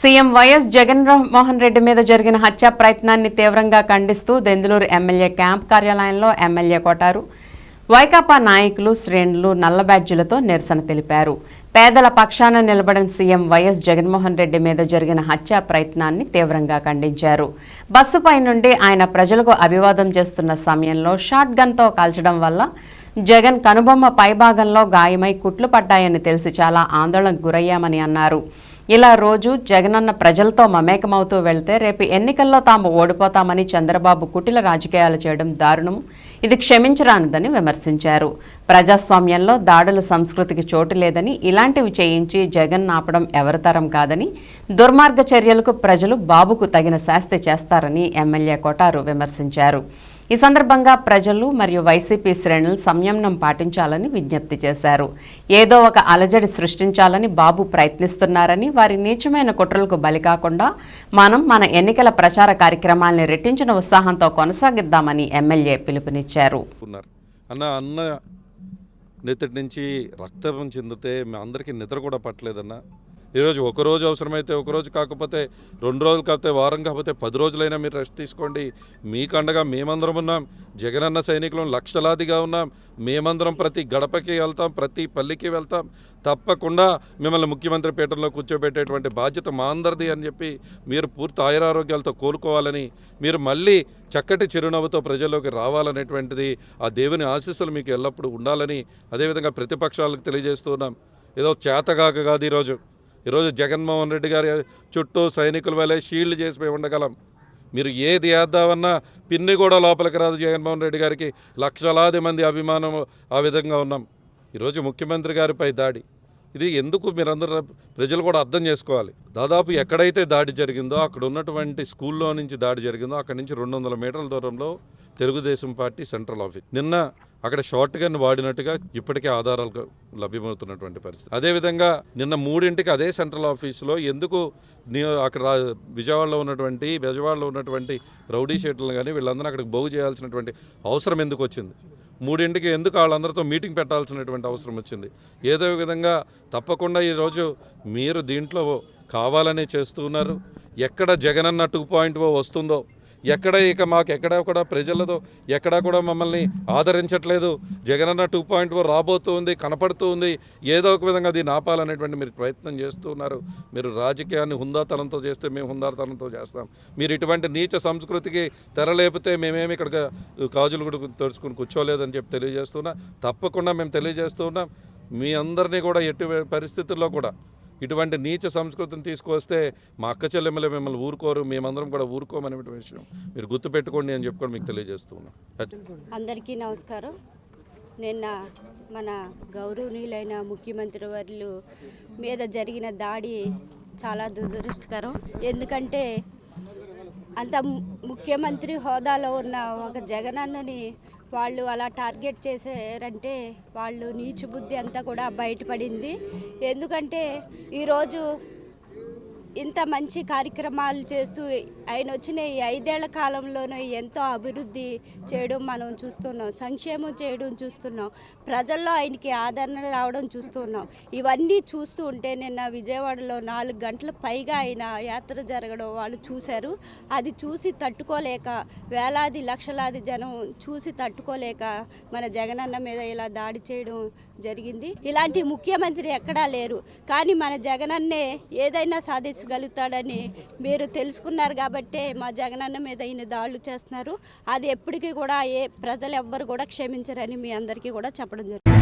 CM YS Jaganmohan Reddy మీద జరిగిన హత్యా ప్రయత్నాన్ని తీవ్రంగా ఖండిస్తూ దెందులూరు ఎమ్మెల్యే క్యాంప్ కార్యాలయంలో ఎమ్మెల్యే కొటారు వైకాపా నాయకులు శ్రేణులు నల్ల బ్యాడ్జీలతో నిరసన తెలిపారు. పేదల పక్షాన నిలబడిన సీఎం వైఎస్ జగన్మోహన్ రెడ్డి మీద జరిగిన హత్యా ప్రయత్నాన్ని తీవ్రంగా ఖండించారు. బస్సుపై నుండి ఆయన ప్రజలకు అభివాదం చేస్తున్న సమయంలో షాట్ గన్తో కాల్చడం వల్ల జగన్ కనుబొమ్మ పైభాగంలో గాయమై కుట్లు పడ్డాయని తెలిసి చాలా ఆందోళనకు గురయ్యామని అన్నారు. ఇలా రోజు జగనన్న ప్రజలతో మమేకమవుతూ వెళ్తే రేపు ఎన్నికల్లో తాము ఓడిపోతామని చంద్రబాబు కుటిల రాజకీయాలు చేయడం దారుణం. ఇది క్షమించరానిదని విమర్శించారు. ప్రజాస్వామ్యంలో దాడుల సంస్కృతికి చోటు లేదని ఇలాంటివి చేయించి జగన్ ఆపడం ఎవరితరం కాదని దుర్మార్గ చర్యలకు ప్రజలు బాబుకు తగిన శాస్తి చేస్తారని ఎమ్మెల్యే కొటారు విమర్శించారు. ఈ సందర్భంగా ప్రజలు మరియు వైసీపీ శ్రేణులు సంయమనం పాటించాలని విజ్ఞప్తి చేశారు. ఏదో ఒక అలజడి సృష్టించాలని బాబు ప్రయత్నిస్తున్నారని వారి నీచమైన కుట్రలకు బలి కాకుండా మనం మన ఎన్నికల ప్రచార కార్యక్రమాల్ని రెట్టించిన ఉత్సాహంతో కొనసాగిద్దామని ఎమ్మెల్యే పిలుపునిచ్చారు. అన్న అన్న నిన్నటి నుంచి రక్తం చెందితే మీ అందరికీ నిద్ర కూడా పట్టలేదన్న. ఈరోజు ఒకరోజు అవసరమైతే ఒకరోజు కాకపోతే రెండు రోజులు కాకపోతే వారం కాకపోతే పది రోజులైనా మీరు రెస్ట్ తీసుకోండి. మీకు అండగా మేమందరం ఉన్నాం. జగనన్న సైనికులం లక్షలాదిగా ఉన్నాం. మేమందరం ప్రతి గడపకి వెళ్తాం ప్రతి పల్లికి వెళ్తాం. తప్పకుండా మిమ్మల్ని ముఖ్యమంత్రి పీఠంలో కూర్చోబెట్టేటువంటి బాధ్యత మా అందరిది అని చెప్పి మీరు పూర్తి ఆయురారోగ్యాలతో కోలుకోవాలని మీరు మళ్ళీ చక్కటి చిరునవ్వుతో ప్రజల్లోకి రావాలనేటువంటిది ఆ దేవుని ఆశీస్సులు మీకు ఎల్లప్పుడూ ఉండాలని అదేవిధంగా ప్రతిపక్షాలకు తెలియజేస్తున్నాం ఏదో చేతగాక కాదు ఈరోజు. ఈరోజు జగన్మోహన్ రెడ్డి గారి చుట్టూ సైనికుల వలె షీల్డ్ చేసి మేము ఉండగలం. మీరు ఏది వేద్దామన్నా పిన్ని కూడా లోపలికి రాదు జగన్మోహన్ రెడ్డి గారికి. లక్షలాది మంది అభిమానం ఆ విధంగా ఉన్నాం. ఈరోజు ముఖ్యమంత్రి గారిపై దాడి. ఇది ఎందుకు మీరందరూ ప్రజలు కూడా అర్థం చేసుకోవాలి. దాదాపు ఎక్కడైతే దాడి జరిగిందో అక్కడ ఉన్నటువంటి స్కూల్లో నుంచి దాడి జరిగిందో అక్కడ నుంచి రెండు వందల మీటర్ల దూరంలో తెలుగుదేశం పార్టీ సెంట్రల్ ఆఫీస్. నిన్న అక్కడ షార్ట్ గన్ వాడినట్టుగా ఇప్పటికే ఆధారాలు లభ్యమవుతున్నటువంటి పరిస్థితి. అదేవిధంగా నిన్న మూడింటికి అదే సెంట్రల్ ఆఫీసులో ఎందుకు అక్కడ విజయవాడలో ఉన్నటువంటి విజయవాడలో ఉన్నటువంటి రౌడీ షీట్లను కానీ వీళ్ళందరూ అక్కడికి బాగు చేయాల్సినటువంటి అవసరం ఎందుకు వచ్చింది? మూడింటికి ఎందుకు వాళ్ళందరితో మీటింగ్ పెట్టాల్సినటువంటి అవసరం వచ్చింది? ఏదో విధంగా తప్పకుండా ఈరోజు మీరు దీంట్లో కావాలనే చేస్తున్నారు ఎక్కడ జగనన్న టూ పాయింట్ ఓ వస్తుందో ఎక్కడ ఇక మాకు ఎక్కడ కూడా ప్రజలతో ఎక్కడా కూడా మమ్మల్ని ఆదరించట్లేదు. జగనన్న టూ పాయింట్ ఓ రాబోతూ ఉంది కనపడుతూ ఉంది. ఏదో ఒక విధంగా దీన్ని ఆపాలనేటువంటి మీరు ప్రయత్నం చేస్తూ ఉన్నారు. మీరు రాజకీయాన్ని హుందాతనంతో చేస్తే మేము హుందాతనంతో చేస్తాం. మీరు ఇటువంటి నీచ సంస్కృతికి తెరలేపితే మేమేమి ఇక్కడ కాజులు కూడా తెరుచుకుని కూర్చోలేదని చెప్పి తెలియజేస్తున్నా తప్పకుండా మేము తెలియజేస్తూ ఉన్నాం. మీ అందరినీ కూడా ఎట్టి పరిస్థితుల్లో కూడా ఇటువంటి నీచ సంస్కృతిని తీసుకొస్తే మా అక్క చెల్లెమ్మలు మిమ్మల్ని ఊరుకోరు మేమందరం కూడా ఊరుకోమనే విషయం. మీరు గుర్తుపెట్టుకోండి అని చెప్పుకొని మీకు తెలియజేస్తూ అందరికీ నమస్కారం. నిన్న మన గౌరవనీయులైన ముఖ్యమంత్రి వర్లు మీద జరిగిన దాడి చాలా దురదృష్టకరం. ఎందుకంటే అంత ము- ముఖ్యమంత్రి హోదాలో ఉన్న ఒక జగనన్నని వాళ్ళు అలా టార్గెట్ చేశారంటే వాళ్ళు నీచు బుద్ధి అంతా కూడా బయటపడింది. ఎందుకంటే ఈరోజు ఇంత మంచి కార్యక్రమాలు చేస్తూ ఆయన వచ్చిన ఈ ఐదేళ్ళ కాలంలోనే ఎంతో అభివృద్ధి చేయడం మనం చూస్తున్నాం. సంక్షేమం చేయడం చూస్తున్నాం. ప్రజల్లో ఆయనకి ఆదరణ రావడం చూస్తున్నాం. ఇవన్నీ చూస్తూ ఉంటే నిన్న విజయవాడలో నాలుగు గంటల పైగా ఆయన యాత్ర జరగడం వాళ్ళు చూశారు. అది చూసి తట్టుకోలేక వేలాది లక్షలాది జనం చూసి తట్టుకోలేక మన జగనన్న మీద ఇలా దాడి చేయడం జరిగింది. ఇలాంటి ముఖ్యమంత్రి ఎక్కడా లేరు. కానీ మన జగనన్నే ఏదైనా తీర్చగలుగుతాడని మీరు తెలుసుకున్నారు కాబట్టే మా జగనన్న మీద ఈయన దాడులు చేస్తున్నారు. అది ఎప్పటికీ కూడా ఏ ప్రజలు ఎవ్వరు కూడా క్షమించరని మీ అందరికీ కూడా చెప్పడం జరుగుతుంది.